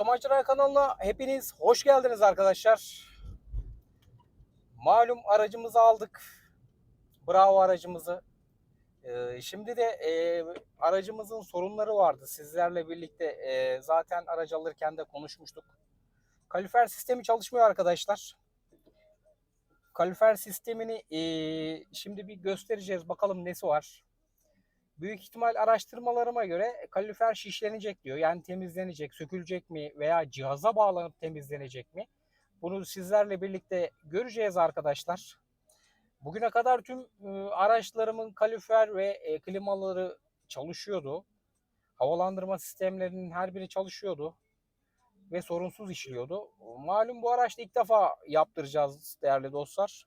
Otomacılar kanalına hepiniz hoş geldiniz arkadaşlar. Malum aracımızı aldık. Bravo aracımızı. Ee, şimdi de e, aracımızın sorunları vardı. Sizlerle birlikte e, zaten aracı alırken de konuşmuştuk. Kalifer sistemi çalışmıyor arkadaşlar. Kalifer sistemini e, şimdi bir göstereceğiz. Bakalım nesi var. Büyük ihtimal araştırmalarıma göre kalorifer şişlenecek diyor. Yani temizlenecek, sökülecek mi veya cihaza bağlanıp temizlenecek mi? Bunu sizlerle birlikte göreceğiz arkadaşlar. Bugüne kadar tüm e, araçlarımın kalorifer ve e, klimaları çalışıyordu. Havalandırma sistemlerinin her biri çalışıyordu ve sorunsuz işliyordu. Malum bu araçta ilk defa yaptıracağız değerli dostlar.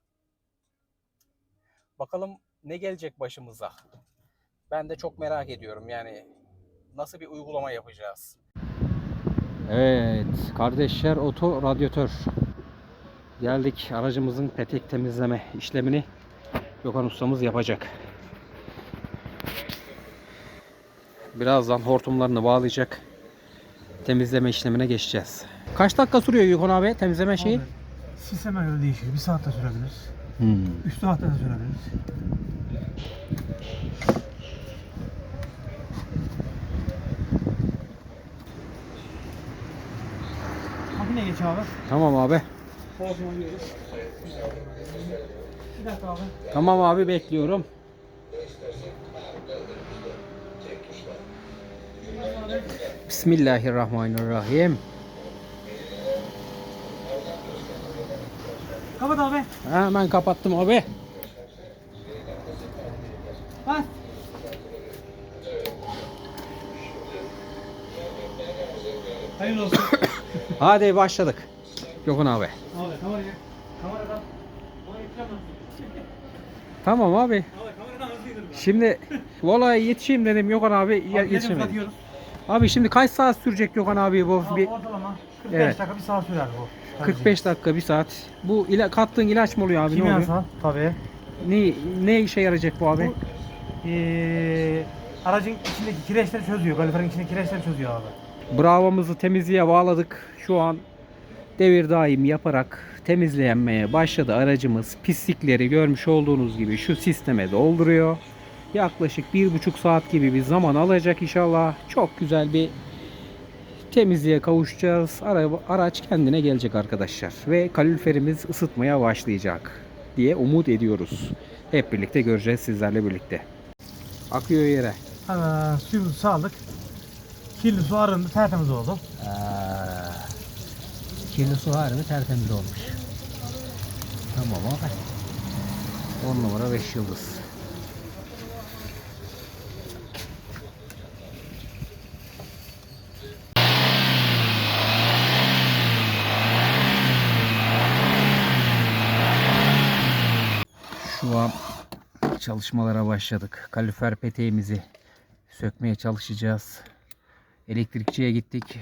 Bakalım ne gelecek başımıza. Ben de çok merak ediyorum yani nasıl bir uygulama yapacağız. Evet, kardeşler oto radyatör. Geldik aracımızın petek temizleme işlemini Gökhan ustamız yapacak. Birazdan hortumlarını bağlayacak. Temizleme işlemine geçeceğiz. Kaç dakika sürüyor Gökhan abi temizleme şeyi? Abi, Sisteme göre değişir. Bir saatte sürebilir. Hmm. Üç saatte de sürebilir. Geç abi. Tamam abi. Bir dakika abi. Tamam abi bekliyorum. Bismillahirrahmanirrahim. Kapat abi. Hemen kapattım abi. Bas. Hayırlı olsun. Hadi başladık. Gökhan abi. abi kamerayı. Kameradan. Onu yüklemem. Tamam abi. Şimdi vallahi yetişeyim dedim Gökhan abi, Abi yetişemedim. Abi şimdi kaç saat sürecek Gökhan abi bu? Abi Bir ortalama 45 Evet. dakika bir saat sürer bu. 45 dakika, bir saat. Bu ila kattığın ilaç mı oluyor abi? Kimyasal tabii. Ne, ne işe yarayacak bu abi? Bu eee aracın içindeki kireçleri çözüyor. Kaliferin içindeki kireçleri çözüyor abi. Bravo'muzu temizliğe bağladık. Şu an devir daim yaparak temizlenmeye başladı aracımız. Pislikleri görmüş olduğunuz gibi şu sisteme dolduruyor. Yaklaşık bir buçuk saat gibi bir zaman alacak inşallah. Çok güzel bir temizliğe kavuşacağız. Araba, araç kendine gelecek arkadaşlar. Ve kaloriferimiz ısıtmaya başlayacak diye umut ediyoruz. Hep birlikte göreceğiz sizlerle birlikte. Akıyor yere. Hemen suyumuzu saldık. Kirli su arındı, tertemiz oldu. kirli su harbi tertemiz olmuş. Tamam abi. 10 numara 5 yıldız. Şu an çalışmalara başladık. Kalifer peteğimizi sökmeye çalışacağız. Elektrikçiye gittik.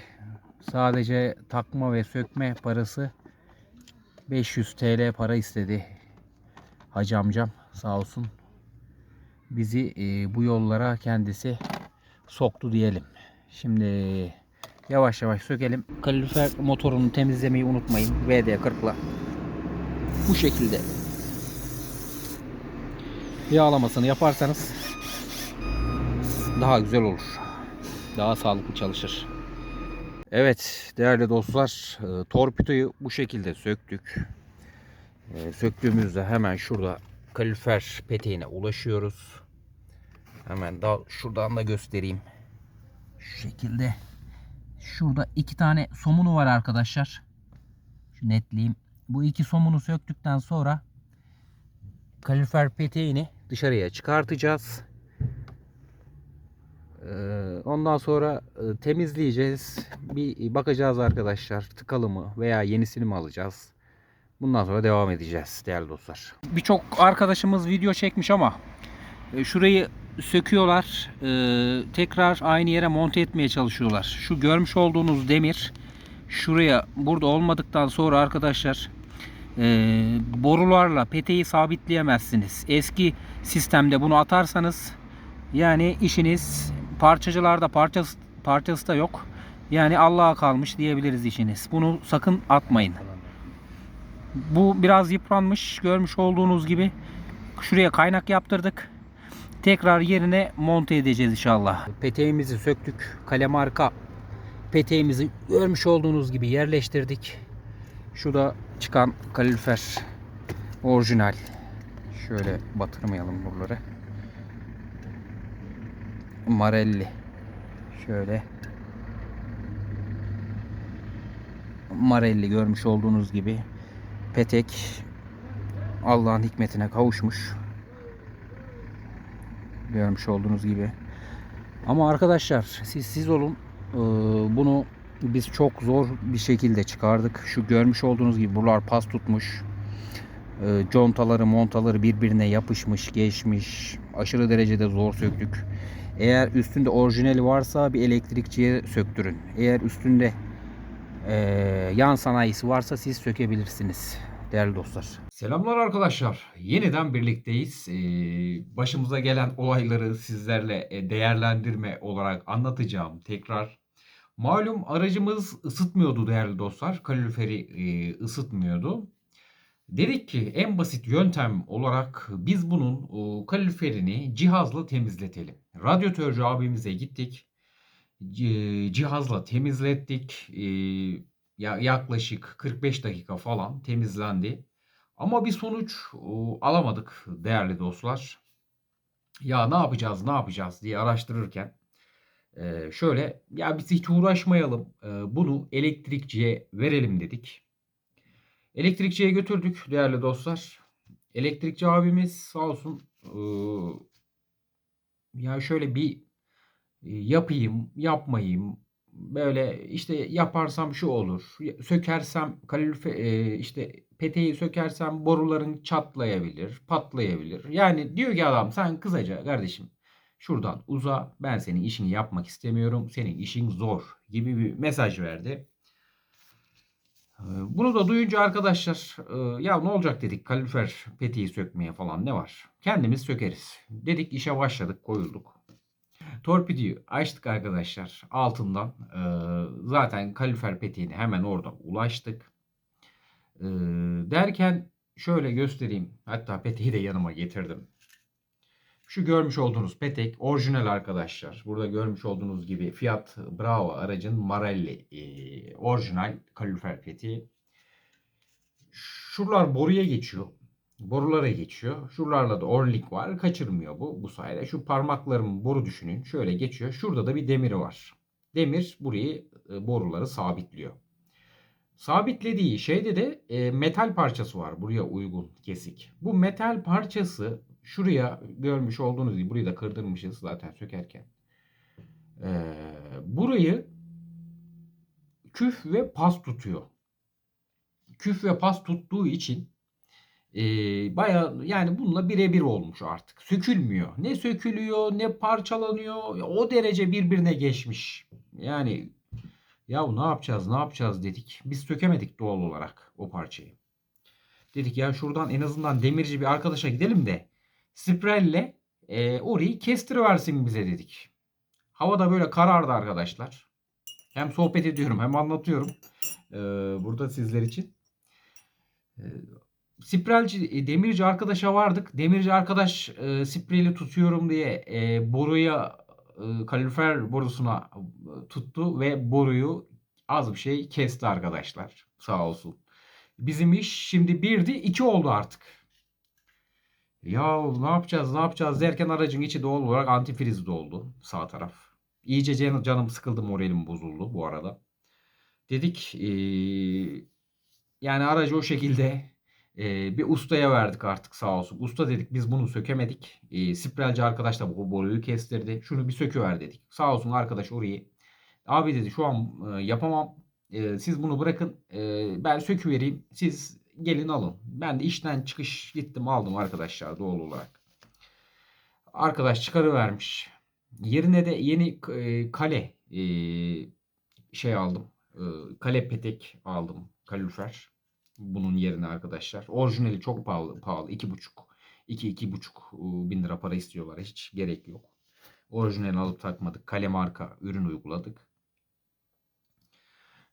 Sadece takma ve sökme parası 500 TL para istedi. Hacı amcam sağ olsun. Bizi e, bu yollara kendisi soktu diyelim. Şimdi yavaş yavaş sökelim. Kalorifer motorunu temizlemeyi unutmayın. VD40'la. Bu şekilde yağlamasını yaparsanız daha güzel olur. Daha sağlıklı çalışır. Evet değerli dostlar e, torpidoyu bu şekilde söktük. E, Söktüğümüzde hemen şurada kalifer peteğine ulaşıyoruz. Hemen daha şuradan da göstereyim. Şu şekilde. Şurada iki tane somunu var arkadaşlar. Şu netleyeyim. Bu iki somunu söktükten sonra kalifer peteğini dışarıya çıkartacağız. Ee, Ondan sonra e, temizleyeceğiz. Bir bakacağız arkadaşlar. Tıkalı mı veya yenisini mi alacağız? Bundan sonra devam edeceğiz değerli dostlar. Birçok arkadaşımız video çekmiş ama e, şurayı söküyorlar. e, Tekrar aynı yere monte etmeye çalışıyorlar. Şu görmüş olduğunuz demir şuraya burada olmadıktan sonra arkadaşlar borularla peteği sabitleyemezsiniz. Eski sistemde bunu atarsanız yani işiniz parçacılarda parçası, parçası da yok. Yani Allah'a kalmış diyebiliriz işiniz. Bunu sakın atmayın. Bu biraz yıpranmış. Görmüş olduğunuz gibi. Şuraya kaynak yaptırdık. Tekrar yerine monte edeceğiz inşallah. Peteğimizi söktük. Kalem arka peteğimizi görmüş olduğunuz gibi yerleştirdik. Şu da çıkan kalorifer orijinal. Şöyle batırmayalım buraları. Marelli. Şöyle. Marelli görmüş olduğunuz gibi petek Allah'ın hikmetine kavuşmuş. Görmüş olduğunuz gibi. Ama arkadaşlar siz siz olun. Ee, bunu biz çok zor bir şekilde çıkardık. Şu görmüş olduğunuz gibi buralar pas tutmuş. Ee, contaları montaları birbirine yapışmış geçmiş. Aşırı derecede zor söktük. Eğer üstünde orijinali varsa bir elektrikçiye söktürün. Eğer üstünde ee, yan sanayisi varsa siz sökebilirsiniz değerli dostlar. Selamlar arkadaşlar. Yeniden birlikteyiz. Ee, başımıza gelen olayları sizlerle e, değerlendirme olarak anlatacağım tekrar. Malum aracımız ısıtmıyordu değerli dostlar. Kaloriferi e, ısıtmıyordu. Dedik ki en basit yöntem olarak biz bunun kaloriferini cihazla temizletelim. Radyatörcü abimize gittik. Cihazla temizlettik. E, ya yaklaşık 45 dakika falan temizlendi. Ama bir sonuç alamadık değerli dostlar. Ya ne yapacağız, ne yapacağız diye araştırırken e, şöyle ya biz hiç uğraşmayalım. e, Bunu elektrikçiye verelim dedik. Elektrikçiye götürdük değerli dostlar. Elektrikçi abimiz sağ olsun e, ya şöyle bir e, yapayım, yapmayayım. Böyle işte yaparsam şu olur. Sökersem kalorife e, işte peteği sökersem boruların çatlayabilir, patlayabilir. Yani diyor ki adam sen kısaca kardeşim şuradan uza ben senin işini yapmak istemiyorum. Senin işin zor gibi bir mesaj verdi. E, Bunu da duyunca arkadaşlar e, ya ne olacak dedik kalorifer peteği sökmeye falan ne var? Kendimiz sökeriz. Dedik işe başladık koyulduk. Torpidoyu açtık arkadaşlar altından. Ee, zaten kalifer peteğine hemen orada ulaştık. Ee, derken şöyle göstereyim. Hatta peteği de yanıma getirdim. Şu görmüş olduğunuz petek orijinal arkadaşlar. Burada görmüş olduğunuz gibi Fiat Bravo aracın Marelli e, orijinal kalorifer peteği. Şuralar boruya geçiyor. Borulara geçiyor. Şuralarla da Orlink var. Kaçırmıyor bu bu sayede. Şu parmaklarımın boru düşünün. Şöyle geçiyor. Şurada da bir demiri var. Demir burayı e, boruları sabitliyor. Sabitlediği şeyde de e, metal parçası var. Buraya uygun kesik. Bu metal parçası şuraya görmüş olduğunuz gibi burayı da kırdırmışız zaten sökerken. E, burayı küf ve pas tutuyor. Küf ve pas tuttuğu için e, baya yani bununla birebir olmuş artık. Sökülmüyor. Ne sökülüyor ne parçalanıyor. O derece birbirine geçmiş. Yani ya ne yapacağız ne yapacağız dedik. Biz sökemedik doğal olarak o parçayı. Dedik ya şuradan en azından demirci bir arkadaşa gidelim de sprelle e, orayı kestiriversin bize dedik. Havada böyle karardı arkadaşlar. Hem sohbet ediyorum hem anlatıyorum. Ee, burada sizler için. Ee, Sprelci, e, demirci arkadaşa vardık. Demirci arkadaş e, spreli tutuyorum diye e, boruya e, kalorifer borusuna e, tuttu ve boruyu az bir şey kesti arkadaşlar. Sağ olsun. Bizim iş şimdi birdi iki oldu artık. Ya ne yapacağız ne yapacağız derken aracın içi doğal olarak antifriz doldu sağ taraf. İyice can- canım sıkıldı moralim bozuldu bu arada. Dedik e, yani aracı o şekilde ee, bir ustaya verdik artık sağ olsun. Usta dedik biz bunu sökemedik. Ee, sprelci arkadaş da bu boruyu kestirdi. Şunu bir söküver dedik. Sağ olsun arkadaş orayı. Abi dedi şu an e, yapamam. E, siz bunu bırakın. E, ben söküvereyim. Siz gelin alın. Ben de işten çıkış gittim aldım arkadaşlar doğal olarak. Arkadaş çıkarıvermiş. Yerine de yeni e, kale e, şey aldım. E, kale petek aldım. Kalorifer bunun yerine arkadaşlar. Orijinali çok pahalı. pahalı. 2,5 2-2,5 bin lira para istiyorlar. Hiç gerek yok. Orijinalini alıp takmadık. Kale marka ürün uyguladık.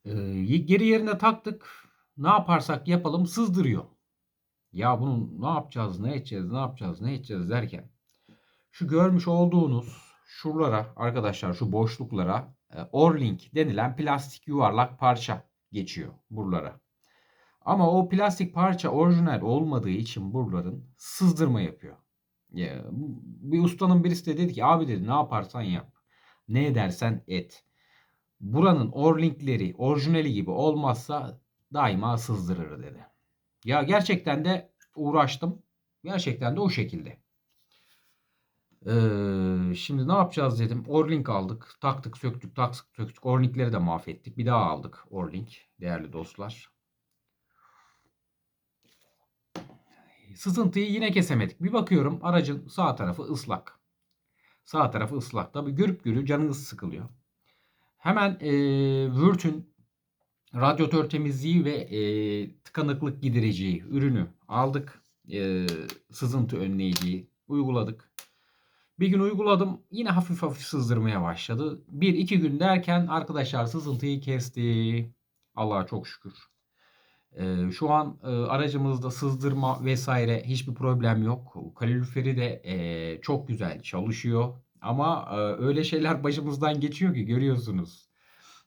Geri yerine taktık. Ne yaparsak yapalım sızdırıyor. Ya bunu ne yapacağız, ne edeceğiz, ne yapacağız, ne edeceğiz derken şu görmüş olduğunuz şuralara arkadaşlar şu boşluklara e, Orlink denilen plastik yuvarlak parça geçiyor buralara. Ama o plastik parça orijinal olmadığı için buraların sızdırma yapıyor. Ya, bir ustanın birisi de dedi ki abi dedi ne yaparsan yap. Ne edersen et. Buranın orlinkleri orijinali gibi olmazsa daima sızdırır dedi. Ya gerçekten de uğraştım. Gerçekten de o şekilde. Ee, şimdi ne yapacağız dedim. Orlink aldık. Taktık söktük taktık söktük. Orlinkleri de mahvettik. Bir daha aldık Orlink değerli dostlar. Sızıntıyı yine kesemedik. Bir bakıyorum aracın sağ tarafı ıslak. Sağ tarafı ıslak. Tabi görüp görü canınız sıkılıyor. Hemen e, Wörth'ün radyatör temizliği ve e, tıkanıklık gidericiyi ürünü aldık. E, sızıntı önleyiciyi uyguladık. Bir gün uyguladım. Yine hafif hafif sızdırmaya başladı. Bir iki gün derken arkadaşlar sızıntıyı kesti. Allah'a çok şükür. Ee, şu an e, aracımızda sızdırma vesaire hiçbir problem yok. Kaloriferi de e, çok güzel çalışıyor. Ama e, öyle şeyler başımızdan geçiyor ki görüyorsunuz.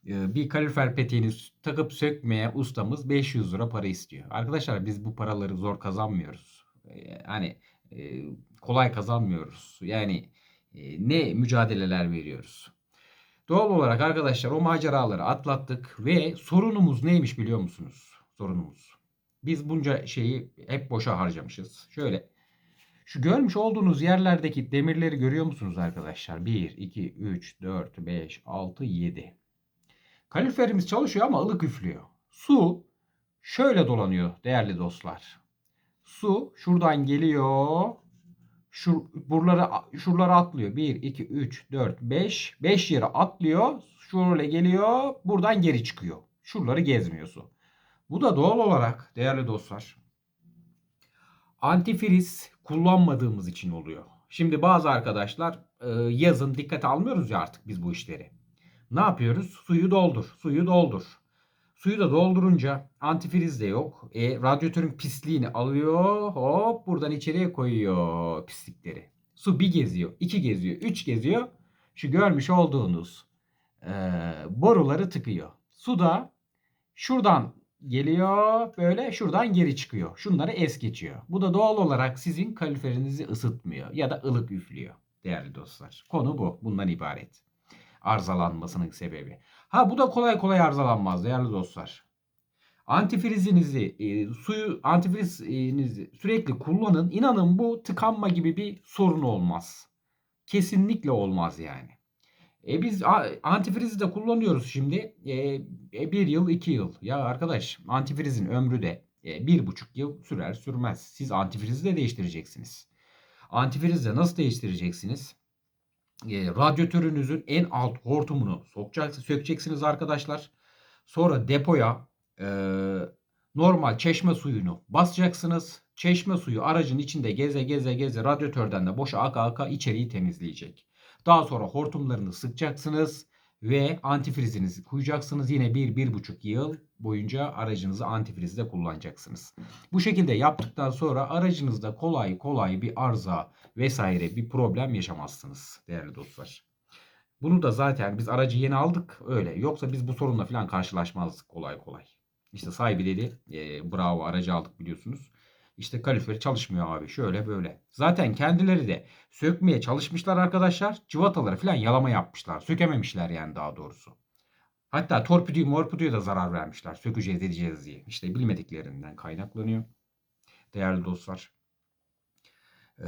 E, bir kalorifer peteğini takıp sökmeye ustamız 500 lira para istiyor. Arkadaşlar biz bu paraları zor kazanmıyoruz. Hani kolay kazanmıyoruz. Yani e, ne mücadeleler veriyoruz. Doğal olarak arkadaşlar o maceraları atlattık ve sorunumuz neymiş biliyor musunuz? Sorunumuz. Biz bunca şeyi hep boşa harcamışız. Şöyle şu görmüş olduğunuz yerlerdeki demirleri görüyor musunuz arkadaşlar? 1, 2, 3, 4, 5, 6, 7. Kaloriferimiz çalışıyor ama ılık üflüyor. Su şöyle dolanıyor değerli dostlar. Su şuradan geliyor. Şu buralara şuralara atlıyor. 1 2 3 4 5 5 yere atlıyor. Şöyle geliyor. Buradan geri çıkıyor. Şuraları gezmiyor su. Bu da doğal olarak değerli dostlar antifriz kullanmadığımız için oluyor. Şimdi bazı arkadaşlar yazın dikkate almıyoruz ya artık biz bu işleri. Ne yapıyoruz? Suyu doldur, suyu doldur. Suyu da doldurunca antifriz de yok. E, radyatörün pisliğini alıyor. Hop buradan içeriye koyuyor pislikleri. Su bir geziyor, iki geziyor, üç geziyor. Şu görmüş olduğunuz e, boruları tıkıyor. Su da şuradan geliyor böyle şuradan geri çıkıyor. Şunları es geçiyor. Bu da doğal olarak sizin kaloriferinizi ısıtmıyor ya da ılık üflüyor değerli dostlar. Konu bu. Bundan ibaret. Arızalanmasının sebebi. Ha bu da kolay kolay arızalanmaz değerli dostlar. Antifrizinizi, e, suyu antifrizinizi sürekli kullanın. İnanın bu tıkanma gibi bir sorun olmaz. Kesinlikle olmaz yani. E biz antifrizi de kullanıyoruz şimdi. E, e, bir yıl, iki yıl. Ya arkadaş antifrizin ömrü de e, bir buçuk yıl sürer sürmez. Siz antifrizi de değiştireceksiniz. Antifrizle nasıl değiştireceksiniz? E, radyatörünüzün en alt hortumunu sokacaksınız, sökeceksiniz arkadaşlar. Sonra depoya e, normal çeşme suyunu basacaksınız. Çeşme suyu aracın içinde geze geze geze radyatörden de boşa aka aka içeriği temizleyecek. Daha sonra hortumlarını sıkacaksınız ve antifrizinizi koyacaksınız. Yine 1-1,5 yıl boyunca aracınızı antifrizde kullanacaksınız. Bu şekilde yaptıktan sonra aracınızda kolay kolay bir arıza vesaire bir problem yaşamazsınız değerli dostlar. Bunu da zaten biz aracı yeni aldık öyle. Yoksa biz bu sorunla falan karşılaşmazdık kolay kolay. İşte sahibi dedi e, bravo aracı aldık biliyorsunuz. İşte kaloriferi çalışmıyor abi şöyle böyle. Zaten kendileri de sökmeye çalışmışlar arkadaşlar. Cıvataları falan yalama yapmışlar. Sökememişler yani daha doğrusu. Hatta torpidoyu morpidoya da zarar vermişler. Sökeceğiz edeceğiz diye. İşte bilmediklerinden kaynaklanıyor. Değerli dostlar. Ee,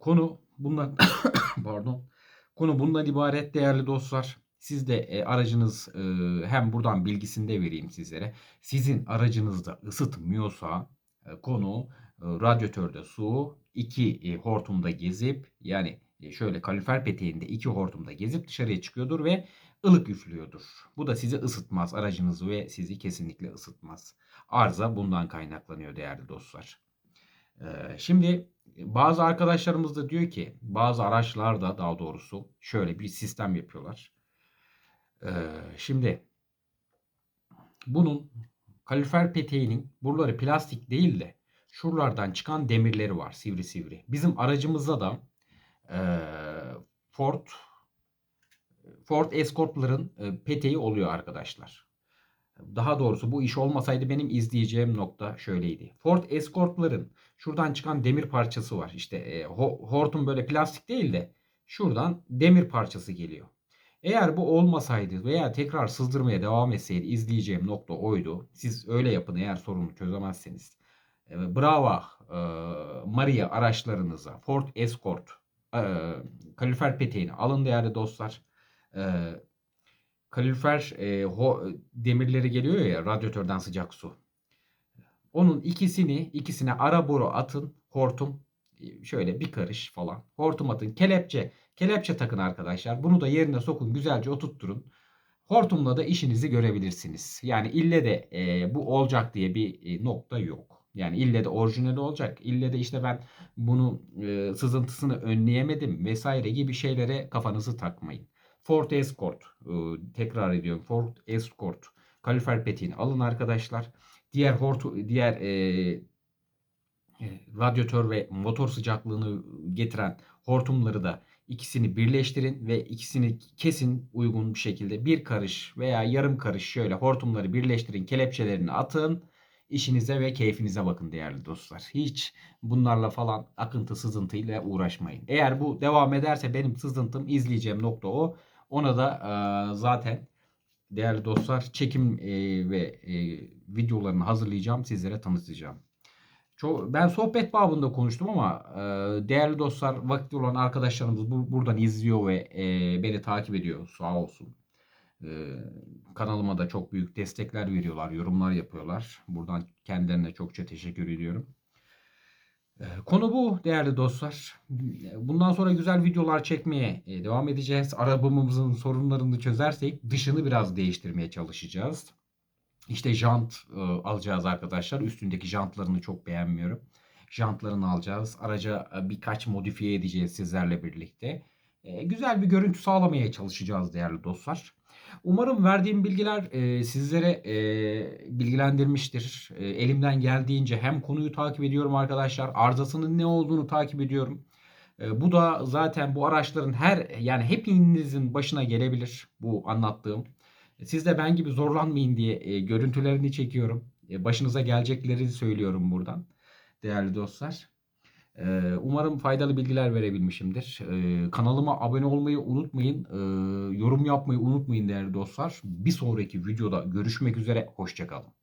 konu bundan pardon. Konu bundan ibaret değerli dostlar. Siz de e, aracınız e, hem buradan bilgisini de vereyim sizlere. Sizin aracınızda ısıtmıyorsa e, konu radyatörde su iki e, hortumda gezip yani şöyle kalorifer peteğinde iki hortumda gezip dışarıya çıkıyordur ve ılık üflüyordur. Bu da sizi ısıtmaz. Aracınızı ve sizi kesinlikle ısıtmaz. Arıza bundan kaynaklanıyor değerli dostlar. Şimdi bazı arkadaşlarımız da diyor ki bazı araçlarda daha doğrusu şöyle bir sistem yapıyorlar. Şimdi bunun kalorifer peteğinin buraları plastik değil de şuralardan çıkan demirleri var sivri sivri. Bizim aracımızda da eee, Ford Ford Escort'ların e, peteği oluyor arkadaşlar. Daha doğrusu bu iş olmasaydı benim izleyeceğim nokta şöyleydi. Ford Escort'ların şuradan çıkan demir parçası var. İşte e, ho- hortum böyle plastik değil de şuradan demir parçası geliyor. Eğer bu olmasaydı veya tekrar sızdırmaya devam etseydi izleyeceğim nokta oydu. Siz öyle yapın eğer sorunu çözemezseniz. E, Brava, e, Maria araçlarınıza Ford Escort e, kalorifer peteğini alın değerli dostlar. E, kalorifer e, demirleri geliyor ya radyatörden sıcak su. Onun ikisini ikisine ara boru atın. Hortum şöyle bir karış falan. Hortum atın. Kelepçe. Kelepçe takın arkadaşlar. Bunu da yerine sokun. Güzelce oturtturun. Hortumla da işinizi görebilirsiniz. Yani ille de e, bu olacak diye bir e, nokta yok. Yani ille de orijinali olacak. İlle de işte ben bunu e, sızıntısını önleyemedim vesaire gibi şeylere kafanızı takmayın. Ford Escort e, tekrar ediyorum. Ford Escort kalorifer peteğini alın arkadaşlar. Diğer hortu, diğer e, e, radyatör ve motor sıcaklığını getiren hortumları da ikisini birleştirin ve ikisini kesin uygun bir şekilde bir karış veya yarım karış şöyle hortumları birleştirin, kelepçelerini atın. İşinize ve keyfinize bakın değerli dostlar. Hiç bunlarla falan akıntı sızıntıyla uğraşmayın. Eğer bu devam ederse benim sızıntım izleyeceğim nokta o. Ona da e, zaten değerli dostlar çekim e, ve e, videolarını hazırlayacağım sizlere tanıtacağım. Çok, ben sohbet babında konuştum ama e, değerli dostlar vakti olan arkadaşlarımız bu, buradan izliyor ve e, beni takip ediyor sağ olsun. E, kanalıma da çok büyük destekler veriyorlar, yorumlar yapıyorlar. Buradan kendilerine çokça teşekkür ediyorum. E, Konu bu değerli dostlar. Bundan sonra güzel videolar çekmeye e, devam edeceğiz. Arabamızın sorunlarını çözersek dışını biraz değiştirmeye çalışacağız. İşte jant e, alacağız arkadaşlar. Üstündeki jantlarını çok beğenmiyorum. Jantlarını alacağız. Araca e, birkaç modifiye edeceğiz sizlerle birlikte. Güzel bir görüntü sağlamaya çalışacağız değerli dostlar. Umarım verdiğim bilgiler e, sizlere e, bilgilendirmiştir. E, elimden geldiğince hem konuyu takip ediyorum arkadaşlar. Arızasının ne olduğunu takip ediyorum. E, bu da zaten bu araçların her yani hepinizin başına gelebilir bu anlattığım. Siz de ben gibi zorlanmayın diye e, görüntülerini çekiyorum. E, başınıza gelecekleri söylüyorum buradan değerli dostlar. E, umarım faydalı bilgiler verebilmişimdir. E, kanalıma abone olmayı unutmayın. E, yorum yapmayı unutmayın değerli dostlar. Bir sonraki videoda görüşmek üzere. Hoşçakalın.